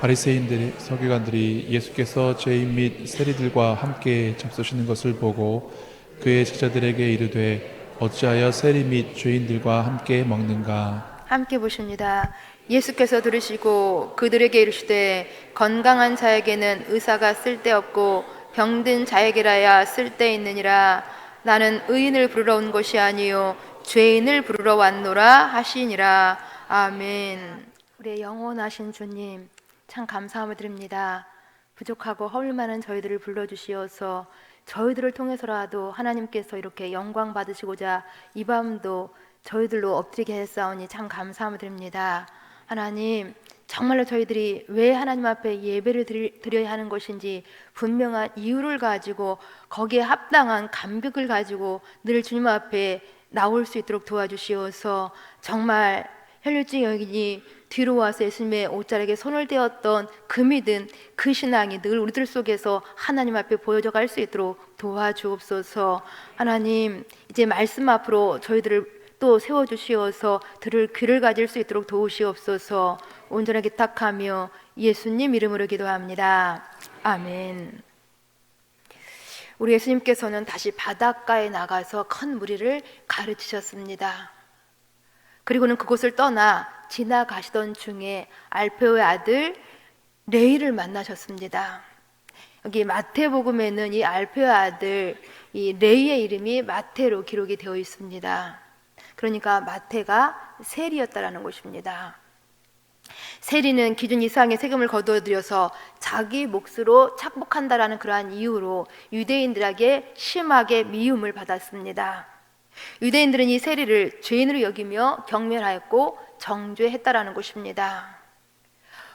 바리새인들이 서기관들이 예수께서 죄인 및 세리들과 함께 잡수시는 것을 보고 그의 제자들에게 이르되 어찌하여 세리 및 죄인들과 함께 먹는가 함께 보십니다. 예수께서 들으시고 그들에게 이르시되 건강한 자에게는 의사가 쓸데없고 병든 자에게라야 쓸데있느니라 나는 의인을 부르러 온 것이 아니요 죄인을 부르러 왔노라 하시니라 아멘. 우리의 영원하신 주님 참 감사함을 드립니다. 부족하고 허울 많은 저희들을 불러주시어서 저희들을 통해서라도 하나님께서 이렇게 영광 받으시고자 이 밤도 저희들로 엎드리게 했사오니 참 감사함을 드립니다. 하나님, 정말로 저희들이 왜 하나님 앞에 예배를 드려야 하는 것인지 분명한 이유를 가지고 거기에 합당한 감격을 가지고 늘 주님 앞에 나올 수 있도록 도와주시어서 정말 혈류증 여인이 뒤로 와서 예수님의 옷자락에 손을 대었던 그 믿음, 그 신앙이 늘 우리들 속에서 하나님 앞에 보여져 갈 수 있도록 도와주옵소서. 하나님, 이제 말씀 앞으로 저희들을 또 세워주시어서 들을 귀를 가질 수 있도록 도우시옵소서. 온전하게 탁하며 예수님 이름으로 기도합니다. 아멘. 우리 예수님께서는 다시 바닷가에 나가서 큰 무리를 가르치셨습니다. 그리고는 그곳을 떠나 지나가시던 중에 알페오의 아들 레이를 만나셨습니다. 여기 마태복음에는 이 알페오의 아들 이 레이의 이름이 마태로 기록이 되어 있습니다. 그러니까 마태가 세리였다라는 것입니다. 세리는 기준 이상의 세금을 거두어들여서 자기 몫으로 착복한다라는 그러한 이유로 유대인들에게 심하게 미움을 받았습니다. 유대인들은 이 세리를 죄인으로 여기며 경멸하였고 정죄했다라는 것입니다.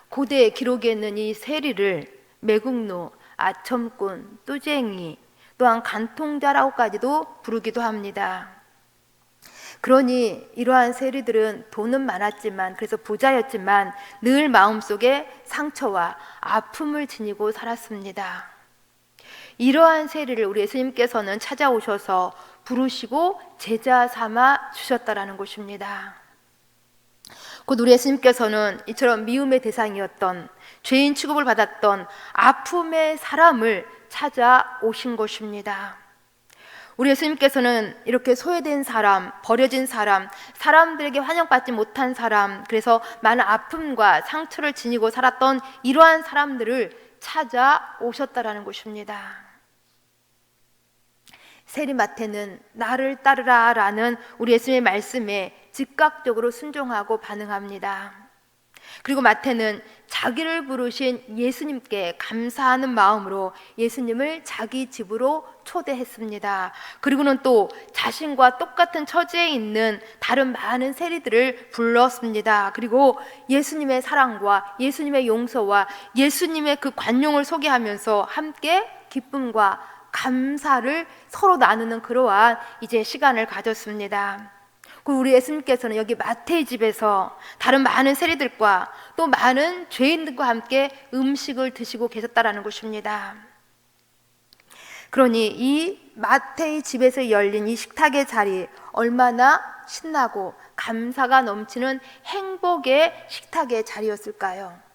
고대 기록에는 이 세리를 매국노, 아첨꾼, 뚜쟁이, 또한 간통자라고까지도 부르기도 합니다. 그러니 이러한 세리들은 돈은 많았지만 그래서 부자였지만 늘 마음속에 상처와 아픔을 지니고 살았습니다. 이러한 세리를 우리 예수님께서는 찾아오셔서 부르시고 제자 삼아 주셨다라는 것입니다. 곧 우리 예수님께서는 이처럼 미움의 대상이었던 죄인 취급을 받았던 아픔의 사람을 찾아오신 것입니다. 우리 예수님께서는 이렇게 소외된 사람, 버려진 사람, 사람들에게 환영받지 못한 사람, 그래서 많은 아픔과 상처를 지니고 살았던 이러한 사람들을 찾아오셨다라는 것입니다. 세리마태는 나를 따르라 라는 우리 예수님의 말씀에 즉각적으로 순종하고 반응합니다. 그리고 마태는 자기를 부르신 예수님께 감사하는 마음으로 예수님을 자기 집으로 초대했습니다. 그리고는 또 자신과 똑같은 처지에 있는 다른 많은 세리들을 불렀습니다. 그리고 예수님의 사랑과 예수님의 용서와 예수님의 그 관용을 소개하면서 함께 기쁨과 감사를 서로 나누는 그러한 이제 시간을 가졌습니다. 그리고 우리 예수님께서는 여기 마태의 집에서 다른 많은 세리들과 또 많은 죄인들과 함께 음식을 드시고 계셨다라는 것입니다. 그러니 이 마태의 집에서 열린 이 식탁의 자리 얼마나 신나고 감사가 넘치는 행복의 식탁의 자리였을까요?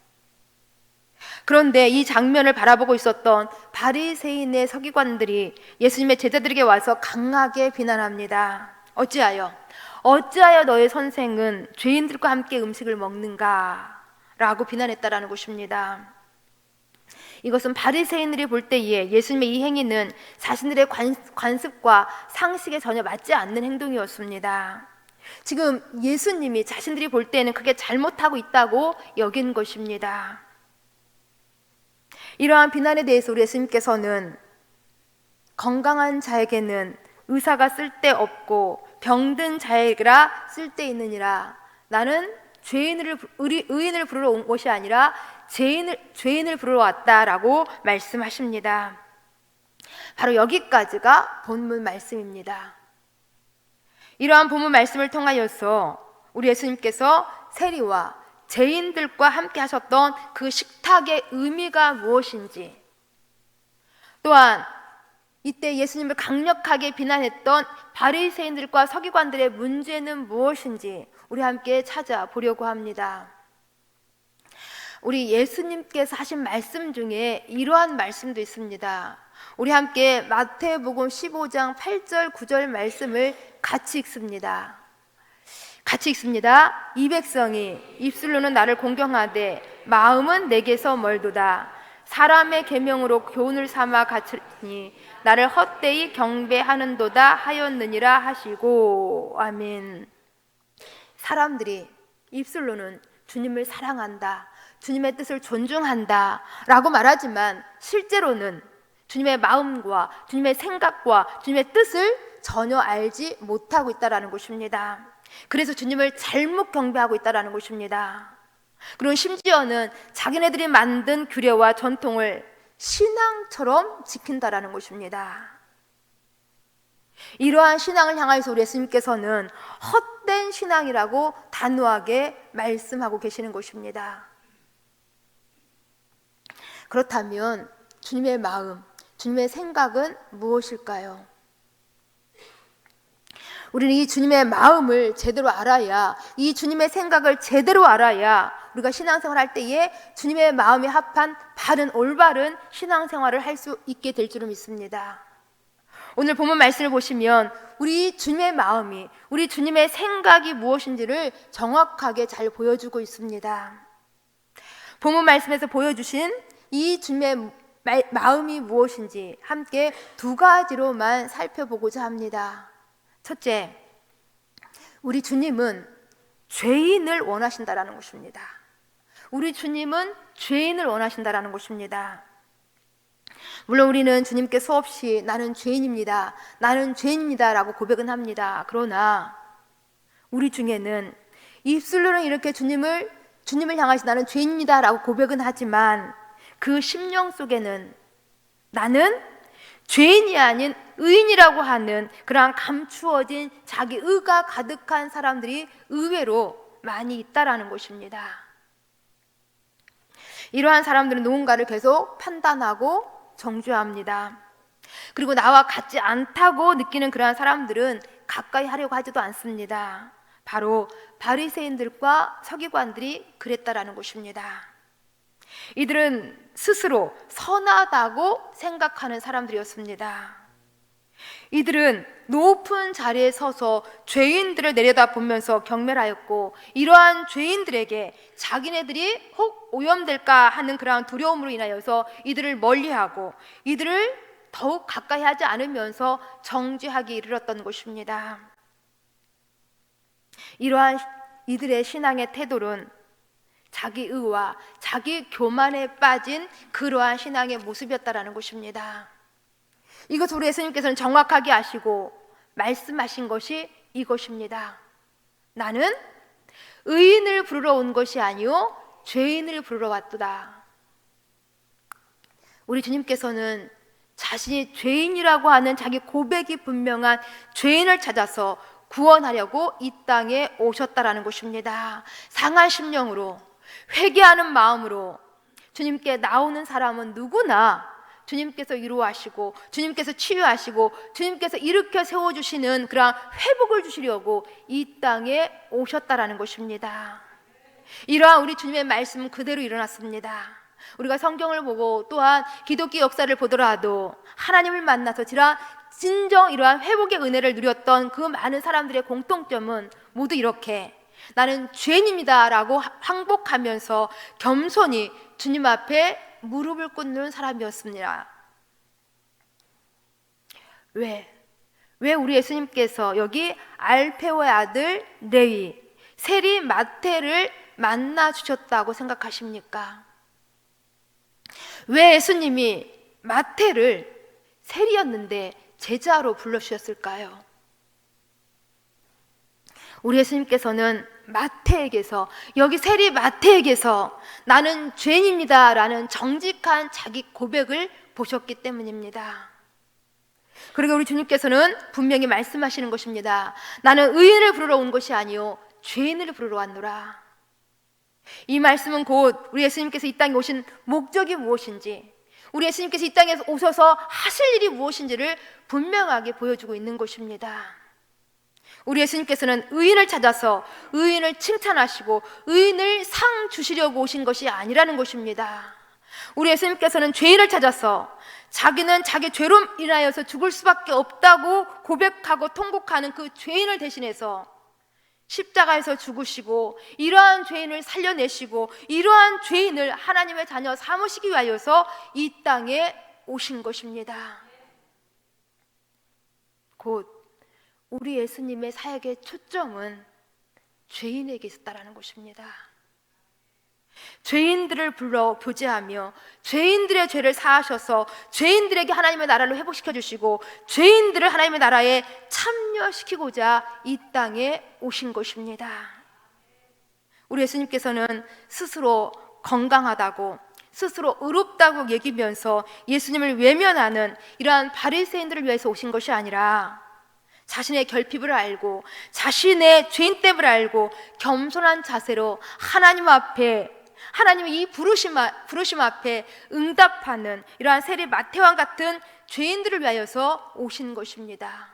그런데 이 장면을 바라보고 있었던 바리새인의 서기관들이 예수님의 제자들에게 와서 강하게 비난합니다. 어찌하여 어찌하여 너의 선생은 죄인들과 함께 음식을 먹는가? 라고 비난했다라는 것입니다. 이것은 바리새인들이 볼 때에 예수님의 이 행위는 자신들의 관, 관습과 상식에 전혀 맞지 않는 행동이었습니다. 지금 예수님이 자신들이 볼 때는 그게 잘못하고 있다고 여긴 것입니다. 이러한 비난에 대해서 우리 예수님께서는 건강한 자에게는 의사가 쓸데없고 병든 자에게라 쓸데있느니라 나는 죄인을 의인을 부르러 온 것이 아니라 죄인을 죄인을 부르러 왔다라고 말씀하십니다. 바로 여기까지가 본문 말씀입니다. 이러한 본문 말씀을 통하여서 우리 예수님께서 세리와 죄인들과 함께 하셨던 그 식탁의 의미가 무엇인지 또한 이때 예수님을 강력하게 비난했던 바리새인들과 서기관들의 문제는 무엇인지 우리 함께 찾아보려고 합니다. 우리 예수님께서 하신 말씀 중에 이러한 말씀도 있습니다. 우리 함께 마태복음 15장 8절 9절 말씀을 같이 읽습니다. 같이 읽습니다. 이 백성이 입술로는 나를 공경하되 마음은 내게서 멀도다. 사람의 계명으로 교훈을 삼아 갖추니 나를 헛되이 경배하는도다 하였느니라 하시고 아멘. 사람들이 입술로는 주님을 사랑한다. 주님의 뜻을 존중한다. 라고 말하지만 실제로는 주님의 마음과 주님의 생각과 주님의 뜻을 전혀 알지 못하고 있다라는 것입니다. 그래서 주님을 잘못 경배하고 있다라는 것입니다. 그리고 심지어는 자기네들이 만든 규례와 전통을 신앙처럼 지킨다라는 것입니다. 이러한 신앙을 향하여서 우리 예수님께서는 헛된 신앙이라고 단호하게 말씀하고 계시는 것입니다. 그렇다면 주님의 마음, 주님의 생각은 무엇일까요? 우리는 이 주님의 마음을 제대로 알아야, 이 주님의 생각을 제대로 알아야 우리가 신앙생활 할 때에 주님의 마음에 합한 바른, 올바른 신앙생활을 할 수 있게 될 줄을 믿습니다. 오늘 본문 말씀을 보시면 우리 주님의 마음이, 우리 주님의 생각이 무엇인지를 정확하게 잘 보여주고 있습니다. 본문 말씀에서 보여주신 이 주님의 마- 마음이 무엇인지 함께 두 가지로만 살펴보고자 합니다. 첫째, 우리 주님은 죄인을 원하신다라는 것입니다. 우리 주님은 죄인을 원하신다라는 것입니다. 물론 우리는 주님께 수없이 나는 죄인입니다. 나는 죄인입니다 라고 고백은 합니다. 그러나 우리 중에는 입술로는 이렇게 주님을 주님을 향하시 나는 죄인입니다 라고 고백은 하지만 그 심령 속에는 나는 죄인이 아닌 의인이라고 하는 그러한 감추어진 자기 의가 가득한 사람들이 의외로 많이 있다라는 것입니다. 이러한 사람들은 누군가를 계속 판단하고 정죄합니다. 그리고 나와 같지 않다고 느끼는 그러한 사람들은 가까이 하려고 하지도 않습니다. 바로 바리새인들과 서기관들이 그랬다라는 것입니다. 이들은 스스로 선하다고 생각하는 사람들이었습니다. 이들은 높은 자리에 서서 죄인들을 내려다보면서 경멸하였고 이러한 죄인들에게 자기네들이 혹 오염될까 하는 그러한 두려움으로 인하여서 이들을 멀리하고 이들을 더욱 가까이 하지 않으면서 정죄하기 이르렀던 것입니다. 이러한 이들의 신앙의 태도는 자기 의와 자기 교만에 빠진 그러한 신앙의 모습이었다라는 것입니다. 이것 우리 예수님께서는 정확하게 아시고 말씀하신 것이 이것입니다. 나는 의인을 부르러 온 것이 아니요 죄인을 부르러 왔도다. 우리 주님께서는 자신이 죄인이라고 하는 자기 고백이 분명한 죄인을 찾아서 구원하려고 이 땅에 오셨다라는 것입니다. 상한 심령으로 회개하는 마음으로 주님께 나오는 사람은 누구나 주님께서 위로하시고 주님께서 치유하시고 주님께서 일으켜 세워 주시는 그러한 회복을 주시려고 이 땅에 오셨다라는 것입니다. 이러한 우리 주님의 말씀은 그대로 일어났습니다. 우리가 성경을 보고 또한 기독교 역사를 보더라도 하나님을 만나서 지라 진정 이러한 회복의 은혜를 누렸던 그 많은 사람들의 공통점은 모두 이렇게 나는 죄인입니다 라고 항복하면서 겸손히 주님 앞에 무릎을 꿇는 사람이었습니다. 왜? 왜 우리 예수님께서 여기 알페오의 아들 레위, 세리 마태를 만나 주셨다고 생각하십니까? 왜 예수님이 마태를 세리였는데 제자로 불러주셨을까요? 우리 예수님께서는 마태에게서 여기 세리 마태에게서 나는 죄인입니다라는 정직한 자기 고백을 보셨기 때문입니다. 그리고 우리 주님께서는 분명히 말씀하시는 것입니다. 나는 의인을 부르러 온 것이 아니요 죄인을 부르러 왔노라. 이 말씀은 곧 우리 예수님께서 이 땅에 오신 목적이 무엇인지, 우리 예수님께서 이 땅에 오셔서 하실 일이 무엇인지를 분명하게 보여주고 있는 것입니다. 우리 예수님께서는 의인을 찾아서 의인을 칭찬하시고 의인을 상 주시려고 오신 것이 아니라는 것입니다. 우리 예수님께서는 죄인을 찾아서 자기는 자기 죄로 인하여서 죽을 수밖에 없다고 고백하고 통곡하는 그 죄인을 대신해서 십자가에서 죽으시고 이러한 죄인을 살려내시고 이러한 죄인을 하나님의 자녀 삼으시기 위하여서 이 땅에 오신 것입니다. 곧 우리 예수님의 사역의 초점은 죄인에게 있었다라는 것입니다. 죄인들을 불러 교제하며 죄인들의 죄를 사하셔서 죄인들에게 하나님의 나라를 회복시켜 주시고 죄인들을 하나님의 나라에 참여시키고자 이 땅에 오신 것입니다. 우리 예수님께서는 스스로 건강하다고 스스로 의롭다고 얘기면서 예수님을 외면하는 이러한 바리새인들을 위해서 오신 것이 아니라 자신의 결핍을 알고 자신의 죄인됨을 알고 겸손한 자세로 하나님 앞에 하나님의 이 부르심, 아- 부르심 앞에 응답하는 이러한 세례 마태왕 같은 죄인들을 위하여서 오신 것입니다.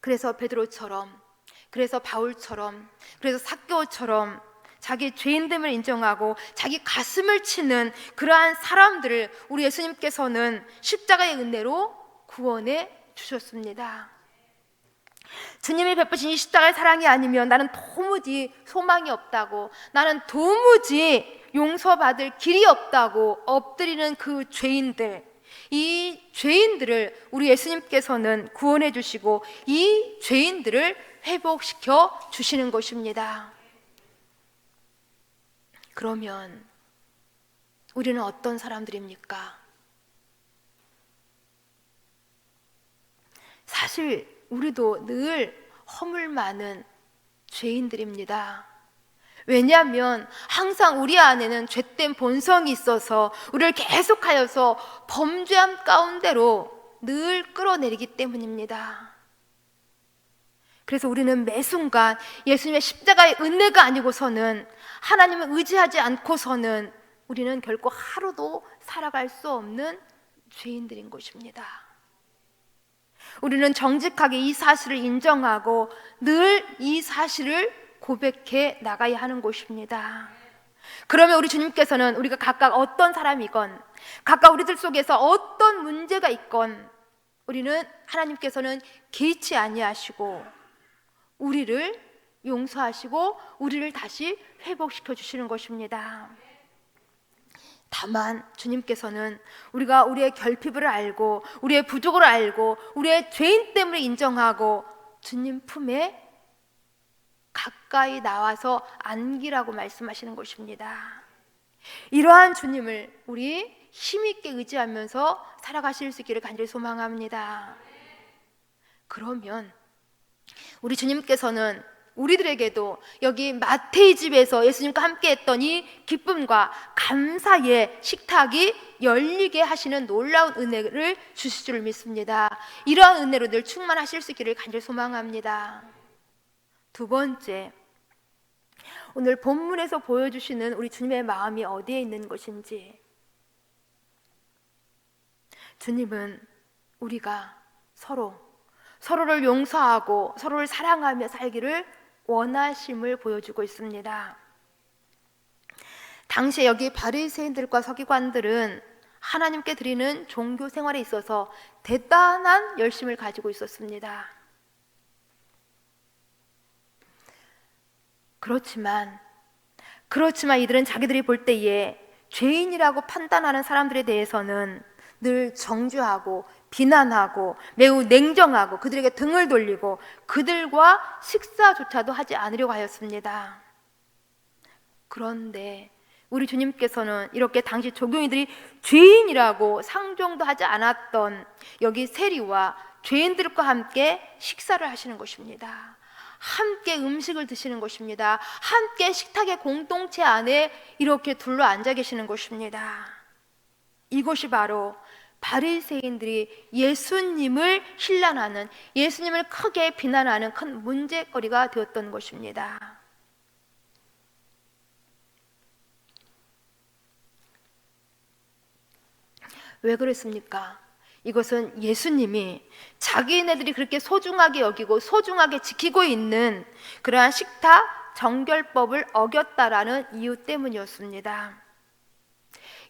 그래서 베드로처럼 그래서 바울처럼 그래서 사교처럼 자기 죄인됨을 인정하고 자기 가슴을 치는 그러한 사람들을 우리 예수님께서는 십자가의 은혜로 구원해 주셨습니다. 주님이 베푸신 이 십자가의 사랑이 아니면 나는 도무지 소망이 없다고 나는 도무지 용서받을 길이 없다고 엎드리는 그 죄인들 이 죄인들을 우리 예수님께서는 구원해 주시고 이 죄인들을 회복시켜 주시는 것입니다. 그러면 우리는 어떤 사람들입니까? 사실 우리도 늘 허물 많은 죄인들입니다. 왜냐하면 항상 우리 안에는 죄된 본성이 있어서 우리를 계속하여서 범죄함 가운데로 늘 끌어내리기 때문입니다. 그래서 우리는 매 순간 예수님의 십자가의 은혜가 아니고서는 하나님을 의지하지 않고서는 우리는 결코 하루도 살아갈 수 없는 죄인들인 것입니다. 우리는 정직하게 이 사실을 인정하고 늘 이 사실을 고백해 나가야 하는 것입니다. 그러면 우리 주님께서는 우리가 각각 어떤 사람이건 각각 우리들 속에서 어떤 문제가 있건 우리는 하나님께서는 개의치 아니하시고 우리를 용서하시고 우리를 다시 회복시켜 주시는 것입니다. 다만 주님께서는 우리가 우리의 결핍을 알고 우리의 부족을 알고 우리의 죄인 때문에 인정하고 주님 품에 가까이 나와서 안기라고 말씀하시는 것입니다. 이러한 주님을 우리 힘있게 의지하면서 살아가실 수 있기를 간절히 소망합니다. 그러면 우리 주님께서는 우리들에게도 여기 마태의 집에서 예수님과 함께 했던 이 기쁨과 감사의 식탁이 열리게 하시는 놀라운 은혜를 주실 줄 믿습니다. 이러한 은혜로 늘 충만하실 수 있기를 간절히 소망합니다. 두 번째, 오늘 본문에서 보여주시는 우리 주님의 마음이 어디에 있는 것인지. 주님은 우리가 서로 서로를 용서하고 서로를 사랑하며 살기를 원하심을 보여주고 있습니다. 당시에 여기 바리새인들과 서기관들은 하나님께 드리는 종교 생활에 있어서 대단한 열심을 가지고 있었습니다. 그렇지만 그렇지만 이들은 자기들이 볼 때에 죄인이라고 판단하는 사람들에 대해서는 늘 정죄하고 비난하고 매우 냉정하고 그들에게 등을 돌리고 그들과 식사조차도 하지 않으려고 하였습니다. 그런데 우리 주님께서는 이렇게 당시 종교인들이 죄인이라고 상종도 하지 않았던 여기 세리와 죄인들과 함께 식사를 하시는 것입니다. 함께 음식을 드시는 것입니다. 함께 식탁의 공동체 안에 이렇게 둘러 앉아 계시는 것입니다. 이것이 바로 바리새인들이 예수님을 신란하는 예수님을 크게 비난하는 큰 문제거리가 되었던 것입니다. 왜 그랬습니까? 이것은 예수님이 자기네들이 그렇게 소중하게 여기고 소중하게 지키고 있는 그러한 식탁 정결법을 어겼다라는 이유 때문이었습니다.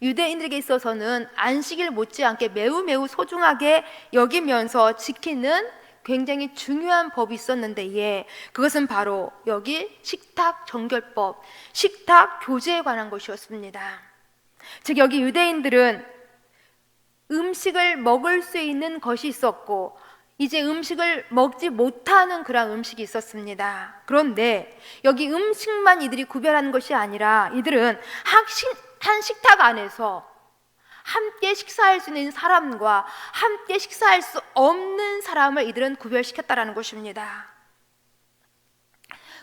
유대인들에게 있어서는 안식일 못지않게 매우 매우 소중하게 여기면서 지키는 굉장히 중요한 법이 있었는데 예, 그것은 바로 여기 식탁 정결법, 식탁 교제에 관한 것이었습니다. 즉 여기 유대인들은 음식을 먹을 수 있는 것이 있었고 이제 음식을 먹지 못하는 그런 음식이 있었습니다. 그런데 여기 음식만 이들이 구별하는 것이 아니라 이들은 학식, 한 식탁 안에서 함께 식사할 수 있는 사람과 함께 식사할 수 없는 사람을 이들은 구별시켰다라는 것입니다.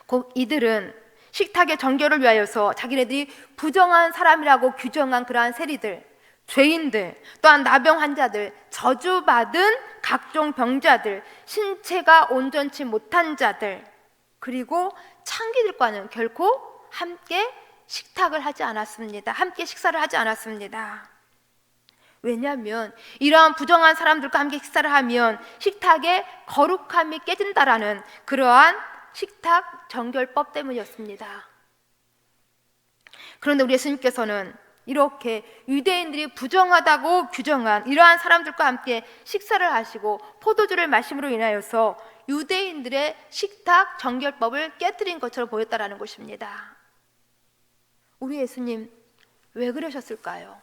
곧 이들은 식탁의 정결을 위하여서 자기네들이 부정한 사람이라고 규정한 그러한 세리들, 죄인들, 또한 나병 환자들, 저주받은 각종 병자들, 신체가 온전치 못한 자들, 그리고 창기들과는 결코 함께 식탁을 하지 않았습니다. 함께 식사를 하지 않았습니다. 왜냐하면 이러한 부정한 사람들과 함께 식사를 하면 식탁의 거룩함이 깨진다라는 그러한 식탁 정결법 때문이었습니다. 그런데 우리 예수님께서는 이렇게 유대인들이 부정하다고 규정한 이러한 사람들과 함께 식사를 하시고 포도주를 마심으로 인하여서 유대인들의 식탁 정결법을 깨뜨린 것처럼 보였다라는 것입니다. 우리 예수님 왜 그러셨을까요?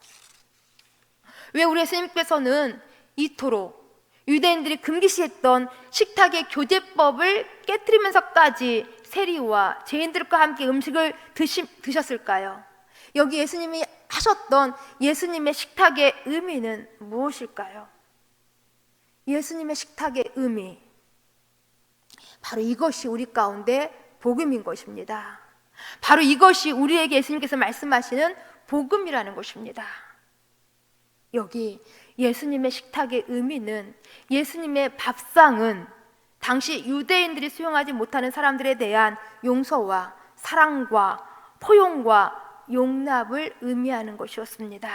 왜 우리 예수님께서는 이토록 유대인들이 금기시했던 식탁의 교제법을 깨뜨리면서까지 세리와 죄인들과 함께 음식을 드시, 드셨을까요? 여기 예수님이 하셨던 예수님의 식탁의 의미는 무엇일까요? 예수님의 식탁의 의미. 바로 이것이 우리 가운데 복음인 것입니다. 바로 이것이 우리에게 예수님께서 말씀하시는 복음이라는 것입니다. 여기 예수님의 식탁의 의미는 예수님의 밥상은 당시 유대인들이 수용하지 못하는 사람들에 대한 용서와 사랑과 포용과 용납을 의미하는 것이었습니다.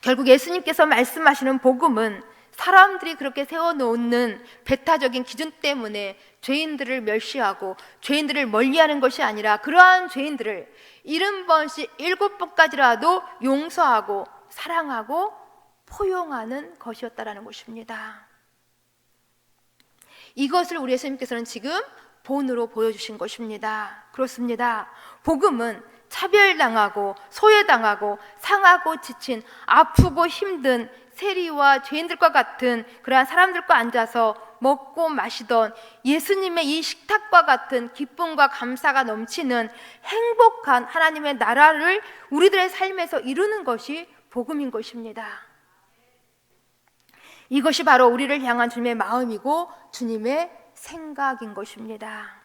결국 예수님께서 말씀하시는 복음은 사람들이 그렇게 세워놓는 배타적인 기준 때문에 죄인들을 멸시하고 죄인들을 멀리하는 것이 아니라 그러한 죄인들을 일흔 번씩 일곱 번까지라도 용서하고 사랑하고 포용하는 것이었다라는 것입니다. 이것을 우리 예수님께서는 지금 본으로 보여주신 것입니다. 그렇습니다. 복음은 차별당하고 소외당하고 상하고 지친 아프고 힘든 세리와 죄인들과 같은 그러한 사람들과 앉아서 먹고 마시던 예수님의 이 식탁과 같은 기쁨과 감사가 넘치는 행복한 하나님의 나라를 우리들의 삶에서 이루는 것이 복음인 것입니다. 이것이 바로 우리를 향한 주님의 마음이고 주님의 생각인 것입니다.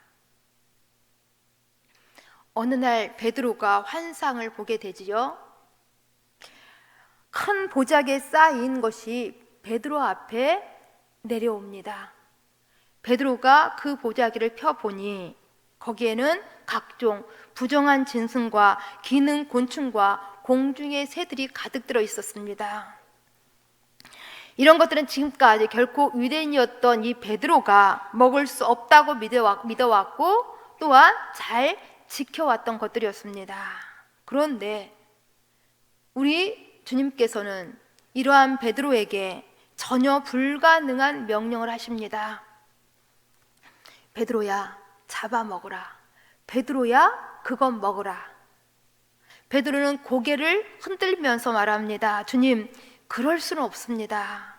어느 날 베드로가 환상을 보게 되지요. 큰 보자기에 쌓인 것이 베드로 앞에 내려옵니다. 베드로가 그 보자기를 펴 보니 거기에는 각종 부정한 짐승과 기능 곤충과 공중의 새들이 가득 들어 있었습니다. 이런 것들은 지금까지 결코 유대인이었던 이 베드로가 먹을 수 없다고 믿어왔고 또한 잘 지켜왔던 것들이었습니다. 그런데 우리 주님께서는 이러한 베드로에게 전혀 불가능한 명령을 하십니다. 베드로야, 잡아먹으라. 베드로야, 그건 먹으라. 베드로는 고개를 흔들면서 말합니다. 주님, 그럴 수는 없습니다.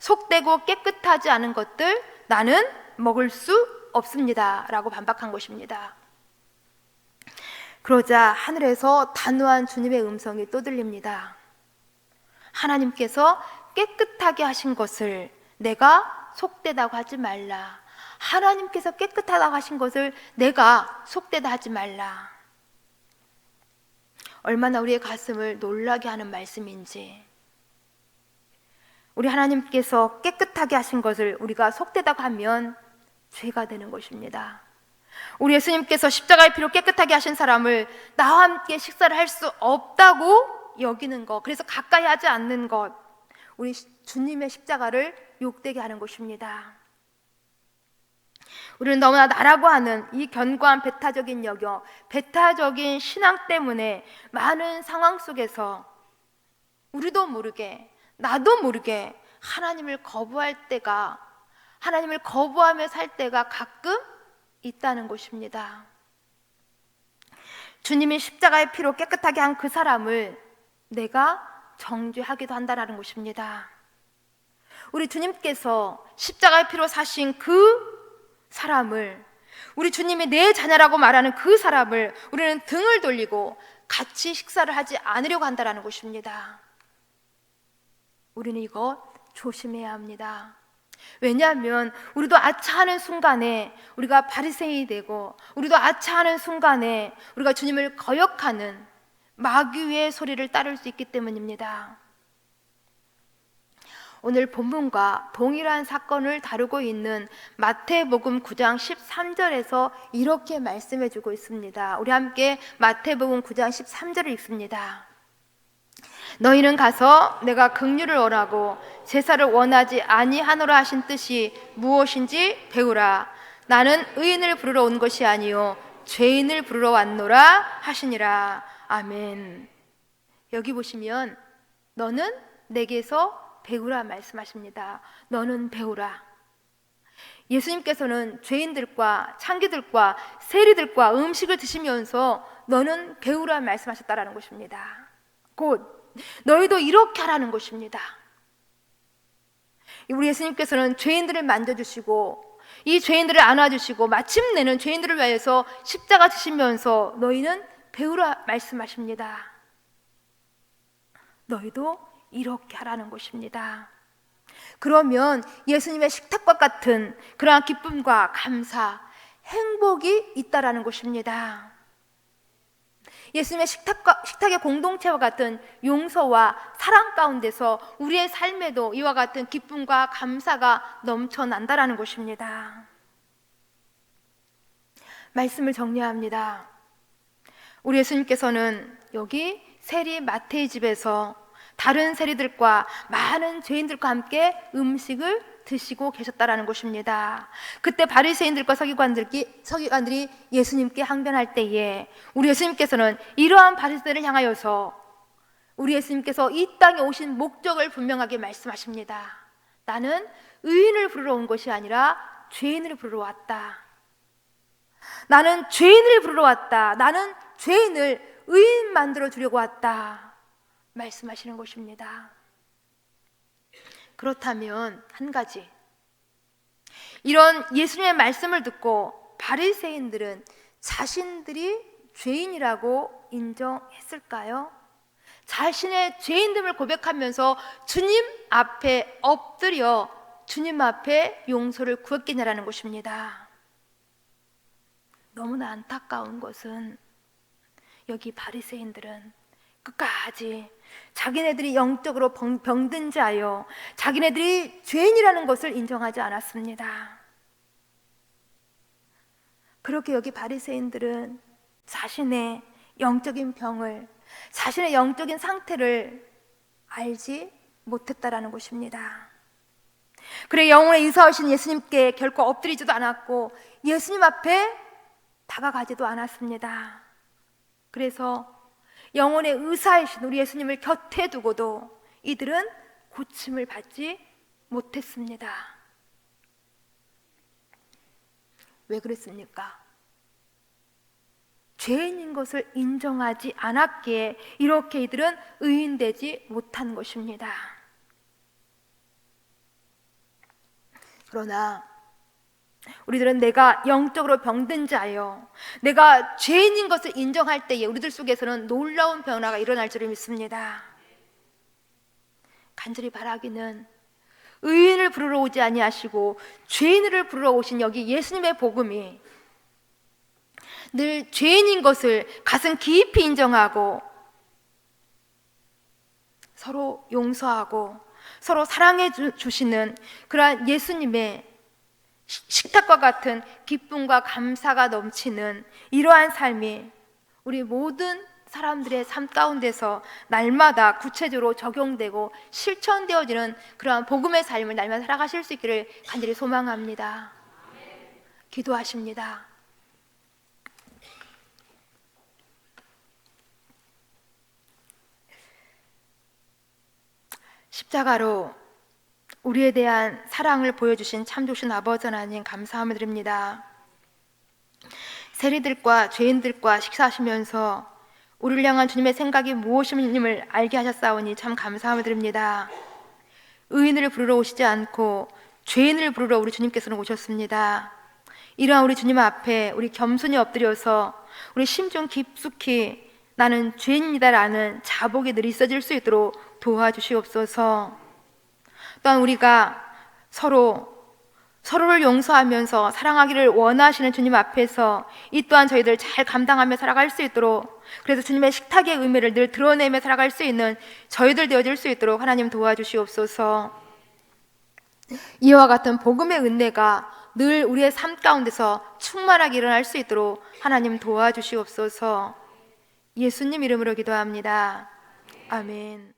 속되고 깨끗하지 않은 것들 나는 먹을 수 없습니다. 라고 반박한 것입니다. 그러자 하늘에서 단호한 주님의 음성이 또 들립니다. 하나님께서 깨끗하게 하신 것을 내가 속되다고 하지 말라. 하나님께서 깨끗하다고 하신 것을 내가 속되다 하지 말라. 얼마나 우리의 가슴을 놀라게 하는 말씀인지. 우리 하나님께서 깨끗하게 하신 것을 우리가 속되다고 하면 죄가 되는 것입니다. 우리 예수님께서 십자가의 피로 깨끗하게 하신 사람을 나와 함께 식사를 할 수 없다고 여기는 것, 그래서 가까이 하지 않는 것, 우리 주님의 십자가를 욕되게 하는 것입니다. 우리는 너무나 나라고 하는 이 견고한 배타적인 여겨, 배타적인 신앙 때문에 많은 상황 속에서 우리도 모르게, 나도 모르게 하나님을 거부할 때가, 하나님을 거부하며 살 때가 가끔 있다는 것입니다. 주님이 십자가의 피로 깨끗하게 한 그 사람을 내가 정죄하기도 한다는 것입니다. 우리 주님께서 십자가의 피로 사신 그 사람을 우리 주님이 내 자녀라고 말하는 그 사람을 우리는 등을 돌리고 같이 식사를 하지 않으려고 한다는 것입니다. 우리는 이거 조심해야 합니다. 왜냐하면 우리도 아차하는 순간에 우리가 바리새인이 되고 우리도 아차하는 순간에 우리가 주님을 거역하는 마귀의 소리를 따를 수 있기 때문입니다. 오늘 본문과 동일한 사건을 다루고 있는 마태복음 9장 13절에서 이렇게 말씀해 주고 있습니다. 우리 함께 마태복음 9장 13절을 읽습니다. 너희는 가서 내가 긍휼을 원하고 제사를 원하지 아니하노라 하신 뜻이 무엇인지 배우라. 나는 의인을 부르러 온 것이 아니요 죄인을 부르러 왔노라 하시니라. 아멘. 여기 보시면 너는 내게서 배우라 말씀하십니다. 너는 배우라. 예수님께서는 죄인들과 창기들과 세리들과 음식을 드시면서 너는 배우라 말씀하셨다라는 것입니다. 곧 너희도 이렇게 하라는 것입니다. 우리 예수님께서는 죄인들을 만져주시고 이 죄인들을 안아주시고 마침내는 죄인들을 위해서 십자가 지시면서 너희는 배우라 말씀하십니다. 너희도 이렇게 하라는 것입니다. 그러면 예수님의 식탁과 같은 그러한 기쁨과 감사, 행복이 있다라는 것입니다. 예수님의 식탁과, 식탁의 공동체와 같은 용서와 사랑 가운데서 우리의 삶에도 이와 같은 기쁨과 감사가 넘쳐난다라는 것입니다. 말씀을 정리합니다. 우리 예수님께서는 여기 세리 마태의 집에서 다른 세리들과 많은 죄인들과 함께 음식을 드시고 계셨다라는 것입니다. 그때 바리새인들과 서기관들이 서기관들이 예수님께 항변할 때에 우리 예수님께서는 이러한 바리새인을 향하여서 우리 예수님께서 이 땅에 오신 목적을 분명하게 말씀하십니다. 나는 의인을 부르러 온 것이 아니라 죄인을 부르러 왔다. 나는 죄인을 부르러 왔다. 나는 죄인을 의인 만들어 주려고 왔다. 말씀하시는 것입니다. 그렇다면 한 가지 이런 예수님의 말씀을 듣고 바리새인들은 자신들이 죄인이라고 인정했을까요? 자신의 죄인됨을 고백하면서 주님 앞에 엎드려 주님 앞에 용서를 구했겠냐라는 것입니다. 너무나 안타까운 것은 여기 바리새인들은 끝까지 자기네들이 영적으로 병- 병든 자요, 자기네들이 죄인이라는 것을 인정하지 않았습니다. 그렇게 여기 바리새인들은 자신의 영적인 병을, 자신의 영적인 상태를 알지 못했다라는 것입니다. 그래 영혼의 의사오신 예수님께 결코 엎드리지도 않았고 예수님 앞에 다가가지도 않았습니다. 그래서 영혼의 의사이신 우리 예수님을 곁에 두고도 이들은 고침을 받지 못했습니다. 왜 그랬습니까? 죄인인 것을 인정하지 않았기에 이렇게 이들은 의인되지 못한 것입니다. 그러나 우리들은 내가 영적으로 병든 자요. 내가 죄인인 것을 인정할 때에 우리들 속에서는 놀라운 변화가 일어날 줄을 믿습니다. 간절히 바라기는 의인을 부르러 오지 아니하시고 죄인을 부르러 오신 여기 예수님의 복음이 늘 죄인인 것을 가슴 깊이 인정하고 서로 용서하고 서로 사랑해 주- 주시는 그러한 예수님의 시- 식탁과 같은 기쁨과 감사가 넘치는 이러한 삶이 우리 모든 사람들의 삶 가운데서 날마다 구체적으로 적용되고 실천되어지는 그러한 복음의 삶을 날마다 살아가실 수 있기를 간절히 소망합니다. 기도하십니다. 십자가로 우리에 대한 사랑을 보여주신 참 좋으신 아버지 하나님 감사함을 드립니다. 세리들과 죄인들과 식사하시면서 우리를 향한 주님의 생각이 무엇임을 알게 하셨사오니 참 감사함을 드립니다. 의인을 부르러 오시지 않고 죄인을 부르러 우리 주님께서는 오셨습니다. 이러한 우리 주님 앞에 우리 겸손히 엎드려서 우리 심중 깊숙이 나는 죄인이다라는 자복이 늘 있어질 수 있도록 도와주시옵소서. 또한 우리가 서로 서로를 용서하면서 사랑하기를 원하시는 주님 앞에서 이 또한 저희들 잘 감당하며 살아갈 수 있도록 그래서 주님의 식탁의 의미를 늘 드러내며 살아갈 수 있는 저희들 되어질 수 있도록 하나님 도와주시옵소서. 이와 같은 복음의 은혜가 늘 우리의 삶 가운데서 충만하게 일어날 수 있도록 하나님 도와주시옵소서. 예수님 이름으로 기도합니다. 아멘.